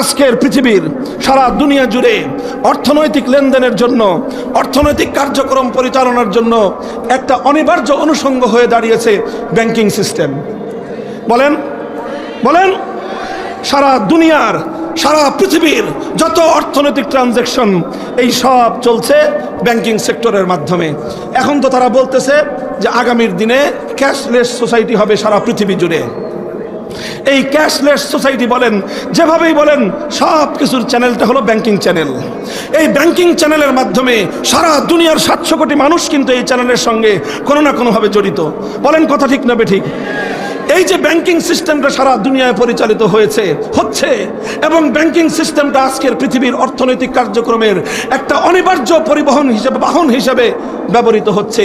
আজকের পৃথিবীর সারা দুনিয়া জুড়ে অর্থনৈতিক লেনদেনের জন্য, অর্থনৈতিক কার্যক্রম পরিচালনার জন্য একটা অনিবার্য অনুষঙ্গ হয়ে দাঁড়িয়েছে ব্যাংকিং সিস্টেম। বলেন বলেন, সারা দুনিয়ার, সারা পৃথিবীর যত অর্থনৈতিক ট্রানজ্যাকশন, এই সব চলছে ব্যাংকিং সেক্টরের মাধ্যমে। এখন তো তারা বলতেছে যে আগামীর দিনে ক্যাশলেস সোসাইটি হবে সারা পৃথিবী জুড়ে। এই ক্যাশলেস সোসাইটি বলেন, যেভাবেই বলেন, সব কিছুর চ্যানেলটা হলো ব্যাংকিং চ্যানেল এই ব্যাংকিং চ্যানেলের মাধ্যমে সারা দুনিয়ার সাতশো কোটি মানুষ কিন্তু এই চ্যানেলের সঙ্গে কোনো না কোনোভাবে জড়িত। বলেন কথা ঠিক না ঠিক? এই যে ব্যাংকিং সিস্টেমটা সারা দুনিয়ায় পরিচালিত হয়েছে, হচ্ছে, এবং ব্যাংকিং সিস্টেমটা আজকের পৃথিবীর অর্থনৈতিক কার্যক্রমের একটা অনিবার্য পরিবহন হিসেবে, বাহন হিসেবে ব্যবহৃত হচ্ছে।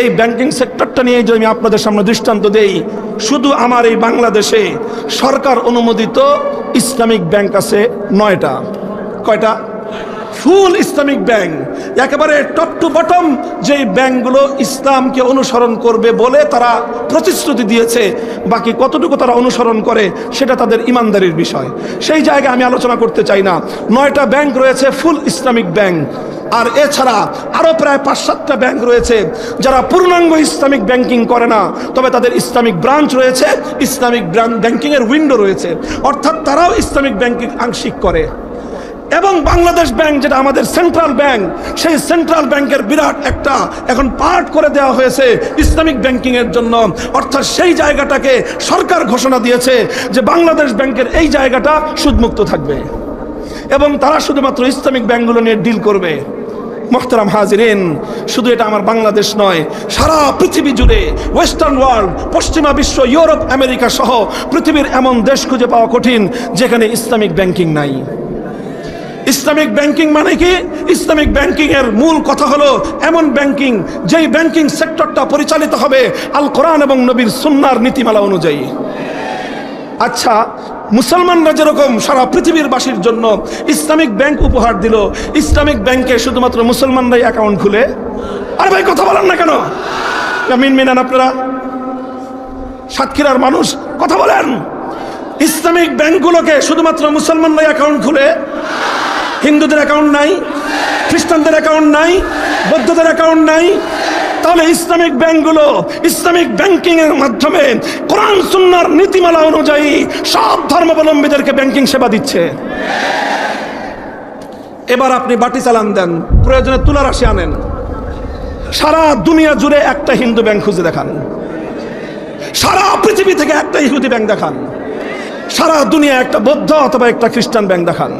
এই ব্যাংকিং সেক্টরটা নিয়ে যদি আমি আপনাদের সামনে দৃষ্টান্ত দেই, শুধু আমার এই বাংলাদেশে সরকার অনুমোদিত ইসলামিক ব্যাংক আছে নয়টা। কয়টা? ফুল ইসলামিক ব্যাংক একেবারে টপ টু বটম যে ব্যাংকগুলো ইসলামকে অনুসরণ করবে বলে তারা প্রতিশ্রুতি দিয়েছে, বাকি কতটুকু তারা অনুসরণ করে সেটা তাদের ইমানদারির বিষয়। সেই জায়গায় আমি আলোচনা করতে চাই না। নয়টা ব্যাংক রয়েছে, ফুল ইসলামিক ব্যাংক আর এছাড়া আরও প্রায় পাঁচ সাতটা ব্যাংক রয়েছে, যারা পূর্ণাঙ্গ ইসলামিক ব্যাংকিং করে না। তবে তাদের ইসলামিক ব্রাঞ্চ রয়েছে, ইসলামিক ব্যাংকিংয়ের উইন্ডো রয়েছে। অর্থাৎ তারাও ইসলামিক ব্যাংকিং আংশিক করে। এবং বাংলাদেশ ব্যাংক যেটা আমাদের সেন্ট্রাল ব্যাংক, সেই সেন্ট্রাল ব্যাংকের বিরাট একটা এখন পার্ট করে দেওয়া হয়েছে ইসলামিক ব্যাংকিং এর জন্য। অর্থাৎ সেই জায়গাটাকে সরকার ঘোষণা দিয়েছে যে বাংলাদেশ ব্যাংকের এই জায়গাটা সুদমুক্ত থাকবে। এবং তারা শুধুমাত্র ইসলামিক ব্যাংকগুলো নিয়ে ডিল করবে। মোহতারাম হাজিরিন, শুধু এটা আমার বাংলাদেশ নয়, সারা পৃথিবী জুড়ে ওয়েস্টার্ন ওয়ার্ল্ড পশ্চিমা বিশ্ব ইউরোপ আমেরিকা সহ পৃথিবীর এমন দেশ খুঁজে পাওয়া কঠিন যেখানে ইসলামিক ব্যাংকিং নাই। ইসলামিক ব্যাংকিং মানে কি? ইসলামিক ব্যাংকিং এর মূল কথা হলো এমন ব্যাংকিং, যেই ব্যাংকিং সেক্টরটা পরিচালিত হবে আল কোরআন এবং নবীর সুন্নার নীতিমালা অনুযায়ী। আচ্ছা মুসলমানরা যেরকম সারা পৃথিবীর বাসীর জন্য ইসলামিক ব্যাংক উপহার দিল, ইসলামিক ব্যাংকে শুধুমাত্র মুসলমানরাই অ্যাকাউন্ট খুলে? আরে ভাই, কথা বলেন না কেন? মিন মিনান আপনারা? সাতক্ষীরার মানুষ, কথা বলেন। ইসলামিক ব্যাংকগুলোকে শুধুমাত্র মুসলমানরাই অ্যাকাউন্ট খুলে? হিন্দুদের অ্যাকাউন্ট নাই, খ্রিস্টানদের অ্যাকাউন্ট নাই, বৌদ্ধদের অ্যাকাউন্ট নাই। তাহলে ইসলামিক ব্যাংকগুলো ইসলামিক ব্যাংকিং এর মাধ্যমে কোরআন, সুন্নার নীতিমালা অনুযায়ী সব ধর্মাবলম্বীদেরকে ব্যাংকিং সেবা দিচ্ছে। এবার আপনি বাটি চালান দেন, প্রয়োজনে তুলা রাশি আনেন। সারা দুনিয়া জুড়ে একটা হিন্দু ব্যাংক খুঁজে দেখান। সারা পৃথিবী থেকে একটা ইহুদি ব্যাংক দেখান। সারা দুনিয়া একটা বৌদ্ধ অথবা একটা খ্রিস্টান ব্যাংক দেখান।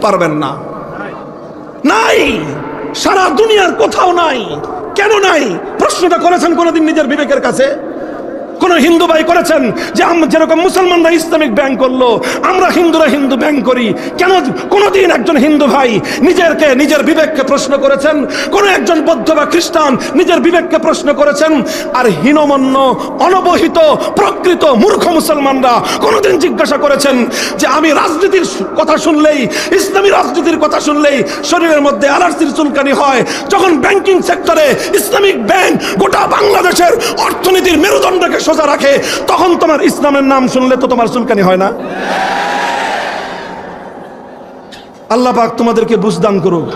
পারবেন না। নাই! সারা দুনিয়ার কোথাও নাই। কেন নাই? প্রশ্নটা করেছেন কোনোদিন নিজের বিবেকের কাছে? কোন হিন্দু ভাই করেছেন যে আমরা যেরকম মুসলমানরা ইসলামিক ব্যাংক করল, আমরা হিন্দুরা হিন্দু ব্যাংক করি। কেন কোনোদিন একজন হিন্দু ভাই নিজেরকে, নিজের বিবেককে প্রশ্ন করেছেন? কোন একজন বৌদ্ধ বা খ্রিস্টান নিজের বিবেককে প্রশ্ন করেছেন? আর হীনমন্য, অনবহিত, প্রকৃত মূর্খ মুসলমানরা কোনোদিন জিজ্ঞাসা করেছেন যে আমি রাজনীতির কথা শুনলেই, ইসলামী রাজনীতির কথা শুনলেই শরীরের মধ্যে অ্যালার্জির চুলকানি হয়। যখন ব্যাংকিং সেক্টরে ইসলামিক ব্যাংক গোটা বাংলাদেশের অর্থনীতির মেরুদণ্ডকে সোজা রাখে, তখন তোমার ইসলামের নাম শুনলে তো তোমার চুলকানি হয় না। আল্লাহ পাক তোমাদেরকে বুঝদান করুক।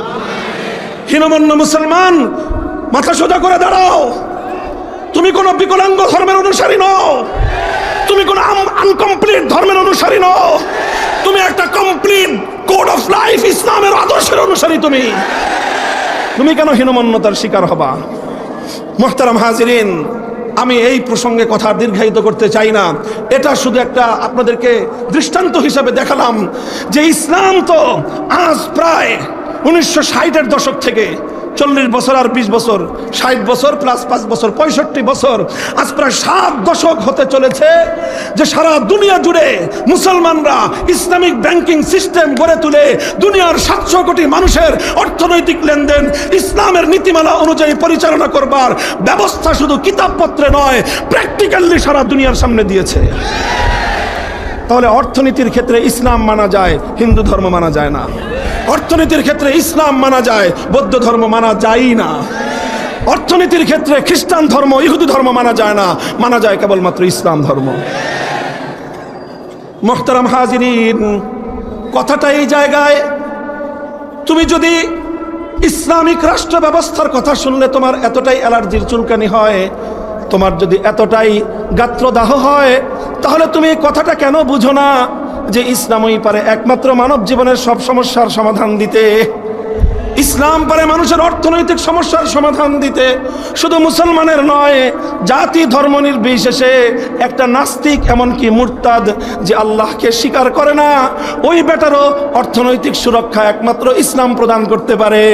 হীনমন্য মুসলমান, মাথা সোজা করে দাঁড়াও। তুমি কোনো বিকলাঙ্গ ধর্মের অনুসারী নও। তুমি কোনো আনকমপ্লিট ধর্মের অনুসারী নও। তুমি একটা কমপ্লিট কোড অফ লাইফ ইসলামের আদর্শের অনুসারী তুমি। তুমি কেন হীনমন্যতার শিকার হবা? মোহতারাম হাজিরিন আমি এই প্রসঙ্গে কথা দীর্ঘায়িত করতে চাই না। এটা শুধু একটা আপনাদেরকে দৃষ্টান্ত হিসাবে দেখালাম যে ইসলাম তো আজ প্রায় উনিশশো ষাটের দশক থেকে চল্লিশ বছর আর বিশ বছর, ষাট বছর প্লাস পাঁচ বছর, পঁয়ষট্টি বছর। আজ প্রায় সাত দশক হতে চলেছে যে সারা দুনিয়া জুড়ে মুসলমানরা ইসলামিক ব্যাংকিং সিস্টেম গড়ে তুলে দুনিয়ার সাতশো কোটি মানুষের অর্থনৈতিক লেনদেন, ইসলামের নীতিমালা অনুযায়ী পরিচালনা করবার ব্যবস্থা শুধু কিতাবপত্রে নয় প্র্যাকটিক্যালি সারা দুনিয়ার সামনে দিয়েছে। তাহলে অর্থনীতির ক্ষেত্রে ইসলাম মানা যায়, হিন্দু ধর্ম মানা যায় না। অর্থনীতির ক্ষেত্রে ইসলাম মানা যায়, বৌদ্ধ ধর্ম মানা যায় না। অর্থনীতির ক্ষেত্রে খ্রিস্টান ধর্ম, ইহুদি ধর্ম মানা যায় না, মানা যায় কেবলমাত্র ইসলাম ধর্ম। মোহতারাম হাজিরিন, কথাটা এই জায়গায়, তুমি যদি ইসলামিক রাষ্ট্র ব্যবস্থার কথা শুনলে তোমার এতটাই অ্যালার্জির চুলকানি হয়, তোমার যদি এতটাই গাত্রদাহ হয়, তাহলে তুমি কথাটা কেন বুঝো না? যে ইসলামই পারে একমাত্র মানব জীবনের সব সমস্যার সমাধান দিতে। ইসলাম পারে মানুষের অর্থনৈতিক সমস্যার সমাধান দিতে। শুধু মুসলমানের নয়, জাতি ধর্ম নির্বিশেষে একটা নাস্তিক এমনকি মুরতাদ যে আল্লাহকে স্বীকার করে না, ওই বেটারও অর্থনৈতিক সুরক্ষা একমাত্র ইসলাম প্রদান করতে পারে।